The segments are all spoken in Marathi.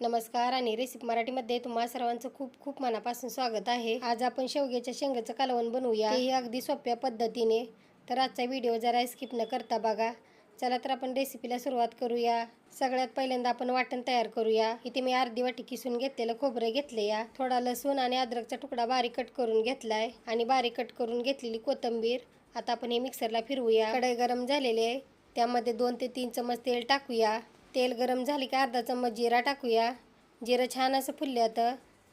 नमस्कार आणि रेसिपी मराठीमध्ये तुम्हा सर्वांचं खूप खूप मनापासून स्वागत आहे. आज आपण शेवग्याच्या शेंगाचं कालवण बनवूया. हे अगदी सोप्या पद्धतीने. तर आजचा व्हिडिओ जरा स्किप न करता बघा. चला तर आपण रेसिपीला सुरुवात करूया. सगळ्यात पहिल्यांदा आपण वाटण तयार करूया. इथे मी अर्धी वाटी किसून घेतलेलं खोबरं घेतले या थोडा लसूण आणि अद्रकचा तुकडा बारीक कट करून घेतलाय. आणि बारीक कट करून घेतलेली कोथिंबीर आता आपण हे मिक्सरला फिरवूया. कढई गरम झालेले आहे. त्यामध्ये दोन ते तीन चमच तेल टाकूया. तेल गरम झाले की अर्धा चम्मच जिरा टाकूया. जिरं छान असं फुलल्यात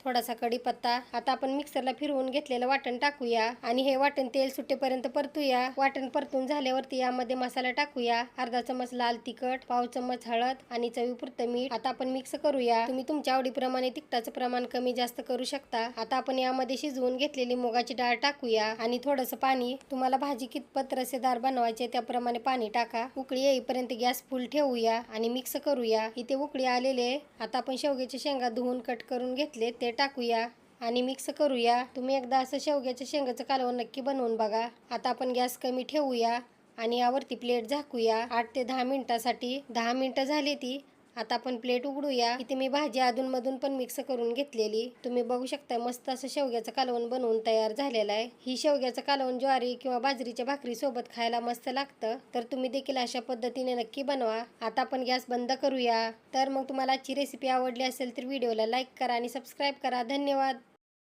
थोडासा कढीपत्ता आता आपण मिक्सरला फिरवून घेतलेलं वाटण टाकूया. आणि हे वाटण तेल सुटेपर्यंत परतूया. वाटण परतून झाल्यावरती यामध्ये मसाला टाकूया. अर्धा चमच लाल तिखट पाव चमच हळद आणि चवीपुरतं मीठ. आता आपण मिक्स करूया. तुम्ही तुमच्या आवडीप्रमाणे तिखटाचं प्रमाण कमी जास्त करू शकता. आता आपण यामध्ये शिजवून घेतलेली मुगाची डाळ टाकूया. आणि थोडंसं पाणी. तुम्हाला भाजी कितपत रसेदार बनवायचे त्याप्रमाणे पाणी टाका. उकळी येईपर्यंत गॅस फुल ठेवूया आणि मिक्स करूया. इथे उकळी आलेले आता आपण शेवग्याचे शेंगा धुवून कट करून घेतले. ते टाकूया आणि मिक्स करूया. तुम्ही एकदा असं शेवग्याच्या शेंगाचं कालवण नक्की बनवून बघा. आता आपण गॅस कमी ठेवूया आणि यावरती प्लेट झाकूया. आठ ते दहा मिनिटासाठी. दहा मिनिटं झाली ती. आता आपण प्लेट उघडूया. इथे मी भाजी अधूनमधून पण मिक्स करून घेतलेली. तुम्ही बघू शकता मस्त असं शेवग्याचं कालवण बनवून तयार झालेलं आहे. ही शेवग्याचं कालवण ज्वारी किंवा बाजरीच्या भाकरी सोबत खायला मस्त लागतं. तर तुम्ही देखील अशा पद्धतीने नक्की बनवा. आता आपण गॅस बंद करूया. तर मग तुम्हाला आजची रेसिपी आवडली असेल तर व्हिडिओला लाईक करा आणि सबस्क्राईब करा. धन्यवाद!